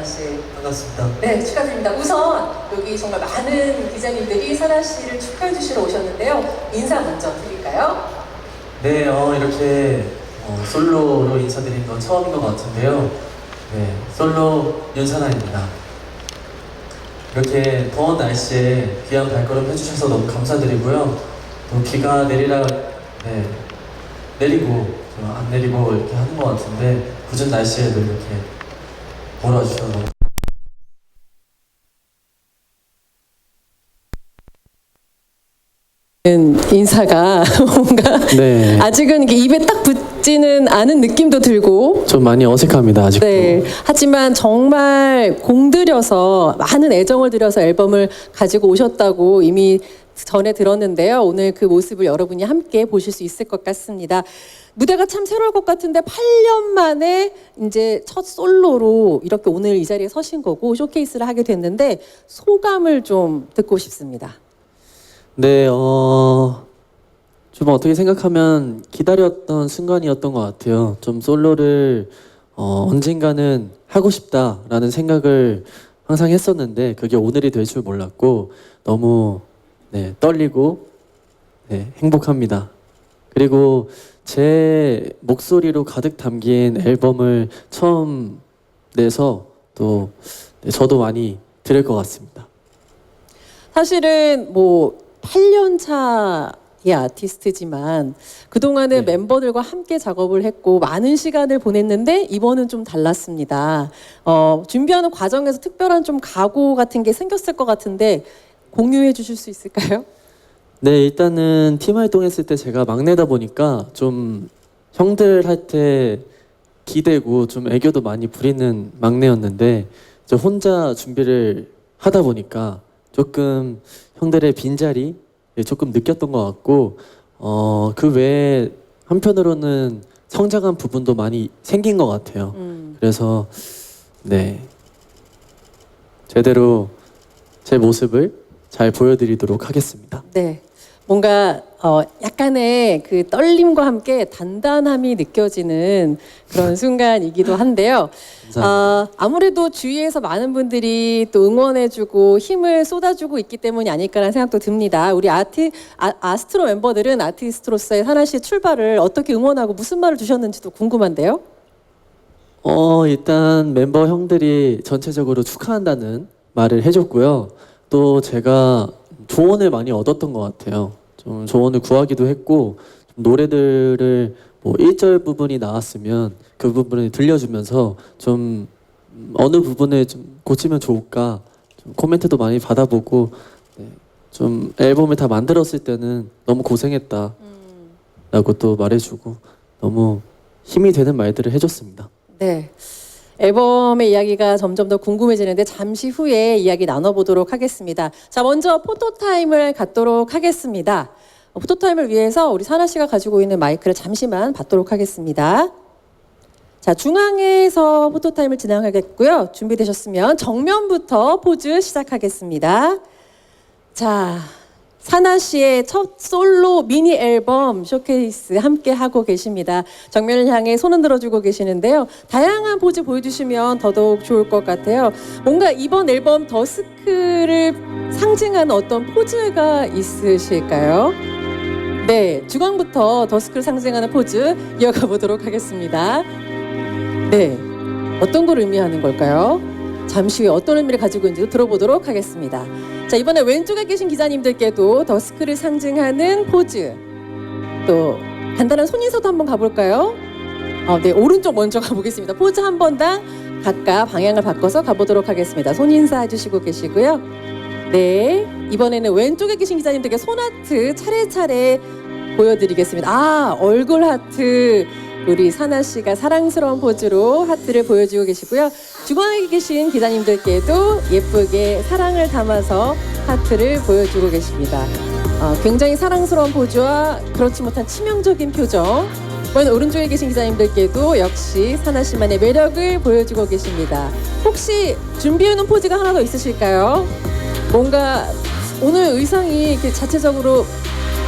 사나 씨. 반갑습니다. 네, 축하드립니다. 우선 여기 정말 많은 기자님들이 사나 씨를 축하해 주시러 오셨는데요. 인사 먼저 드릴까요? 네, 어, 이렇게 어, 솔로로 인사드린 건 처음인 것 같은데요. 네, 솔로 윤사나입니다. 이렇게 더운 날씨에 귀한 발걸음 해주셔서 너무 감사드리고요. 또 비가 내리라, 네, 내리고 또안 내리고 이렇게 하는 것 같은데 굳은 날씨에도 이렇게 몰아주셔서 인사가 뭔가 네, 아직은 이게 입에 딱 붙지는 않은 느낌도 들고 좀 많이 어색합니다 아직도. 네. 하지만 정말 공들여서 많은 애정을 들여서 앨범을 가지고 오셨다고 이미 전에 들었는데요. 오늘 그 모습을 여러분이 함께 보실 수 있을 것 같습니다. 무대가 참 새로울 것 같은데 8년 만에 이제 첫 솔로로 이렇게 오늘 이 자리에 서신 거고 쇼케이스를 하게 됐는데 소감을 좀 듣고 싶습니다. 네, 어, 좀 어떻게 생각하면 기다렸던 순간이었던 것 같아요. 좀 솔로를 어, 언젠가는 하고 싶다라는 생각을 항상 했었는데 그게 오늘이 될 줄 몰랐고 너무 네, 떨리고 네, 행복합니다. 그리고 제 목소리로 가득 담긴 앨범을 처음 내서 또 네, 저도 많이 들을 것 같습니다. 사실은 뭐 8년 차의 아티스트지만 그동안은 네. 멤버들과 함께 작업을 했고 많은 시간을 보냈는데 이번은 좀 달랐습니다. 어, 준비하는 과정에서 특별한 좀 각오 같은 게 생겼을 것 같은데 공유해 주실 수 있을까요? 네, 일단은 팀 활동했을 때 제가 막내다 보니까 좀 형들한테 기대고 좀 애교도 많이 부리는 막내였는데 저 혼자 준비를 하다 보니까 조금 형들의 빈자리 조금 느꼈던 것 같고 어, 그 외에 한편으로는 성장한 부분도 많이 생긴 것 같아요. 음. 그래서 네 제대로 제 모습을 잘 보여드리도록 하겠습니다. 네. 뭔가 어, 약간의 그 떨림과 함께 단단함이 느껴지는 그런 순간이기도 한데요. 아, 아무래도 주위에서 많은 분들이 또 응원해주고 힘을 쏟아주고 있기 때문이 아닐까라는 생각도 듭니다. 우리 아티 아, 아스트로 멤버들은 아티스트로서의 하나 씨의 출발을 어떻게 응원하고 무슨 말을 주셨는지도 궁금한데요. 어 일단 member 형들이 전체적으로 축하한다는 말을 해줬고요. 또 제가 조언을 많이 얻었던 것 같아요. 좀 조언을 구하기도 했고 좀 노래들을 뭐 1절 부분이 나왔으면 그 부분을 들려주면서 좀 음, 어느 부분을 좀 고치면 좋을까 좀 코멘트도 많이 받아보고 네, 좀 앨범을 다 만들었을 때는 너무 고생했다 라고 또 말해주고 너무 힘이 되는 말들을 해줬습니다. 네. 앨범의 이야기가 점점 더 궁금해지는데 잠시 후에 이야기 나눠보도록 하겠습니다. 자, 먼저 포토타임을 갖도록 하겠습니다. 어, 포토타임을 위해서 우리 사나 씨가 가지고 있는 마이크를 잠시만 받도록 하겠습니다. 자, 중앙에서 포토타임을 진행하겠고요. 준비되셨으면 정면부터 포즈 시작하겠습니다. 자, 사나 씨의 첫 솔로 미니 앨범 쇼케이스 함께 하고 계십니다. 정면을 향해 손은 들어주고 계시는데요. 다양한 포즈 보여주시면 더더욱 좋을 것 같아요. 뭔가 이번 앨범 더스크를 상징하는 어떤 포즈가 있으실까요? 네, 중앙부터 더스크를 상징하는 포즈 이어가 보도록 하겠습니다. 네, 어떤 걸 의미하는 걸까요? 잠시 후에 어떤 의미를 가지고 있는지 들어보도록 하겠습니다. 자, 이번에 왼쪽에 계신 기자님들께도 더스크를 상징하는 포즈. 또 간단한 손인사도 한번 가볼까요? 어, 네, 오른쪽 먼저 가보겠습니다. 포즈 한 번당 각각 방향을 바꿔서 가보도록 하겠습니다. 손인사 해주시고 계시고요. 네, 이번에는 왼쪽에 계신 기자님들께 손 하트 차례차례 보여드리겠습니다. 아, 얼굴 하트. 우리 사나 씨가 사랑스러운 포즈로 하트를 보여주고 계시고요. 중앙에 계신 기자님들께도 예쁘게 사랑을 담아서 하트를 보여주고 계십니다. 어, 굉장히 사랑스러운 포즈와 그렇지 못한 치명적인 표정. 이번 오른쪽에 계신 기자님들께도 역시 사나 씨만의 매력을 보여주고 계십니다. 혹시 준비해놓은 포즈가 하나 더 있으실까요? 뭔가 오늘 의상이 이렇게 자체적으로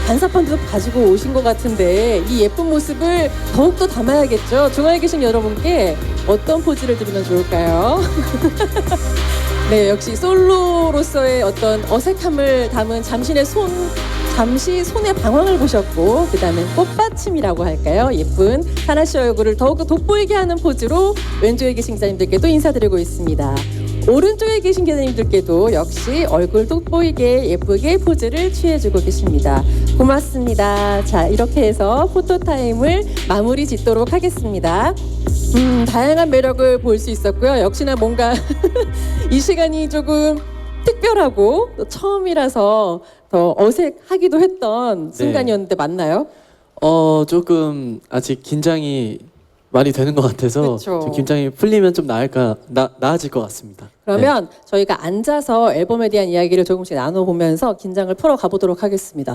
반사판도 가지고 오신 것 같은데 이 예쁜 모습을 더욱더 담아야겠죠. 중앙에 계신 여러분께 어떤 포즈를 드리면 좋을까요? 네, 역시 솔로로서의 어떤 어색함을 담은 잠신의 손, 잠시 손의 방황을 보셨고, 그 다음에 꽃받침이라고 할까요? 예쁜 하나 씨 얼굴을 더욱더 돋보이게 하는 포즈로 왼쪽에 계신 기자님들께도 인사드리고 있습니다. 오른쪽에 계신 기자님들께도 역시 얼굴 돋보이게 예쁘게 포즈를 취해주고 계십니다. 고맙습니다. 자, 이렇게 해서 포토타임을 마무리 짓도록 하겠습니다. 음, 다양한 매력을 볼 수 있었고요. 역시나 뭔가 이 시간이 조금 특별하고 또 처음이라서 더 어색하기도 했던 네. 순간이었는데 맞나요? 어 조금 아직 긴장이 많이 되는 것 같아서 그쵸. 좀 긴장이 풀리면 좀 나을까 나, 나아질 것 같습니다. 그러면 저희가 앉아서 앨범에 대한 이야기를 조금씩 나눠보면서 긴장을 풀어 가 보도록 하겠습니다.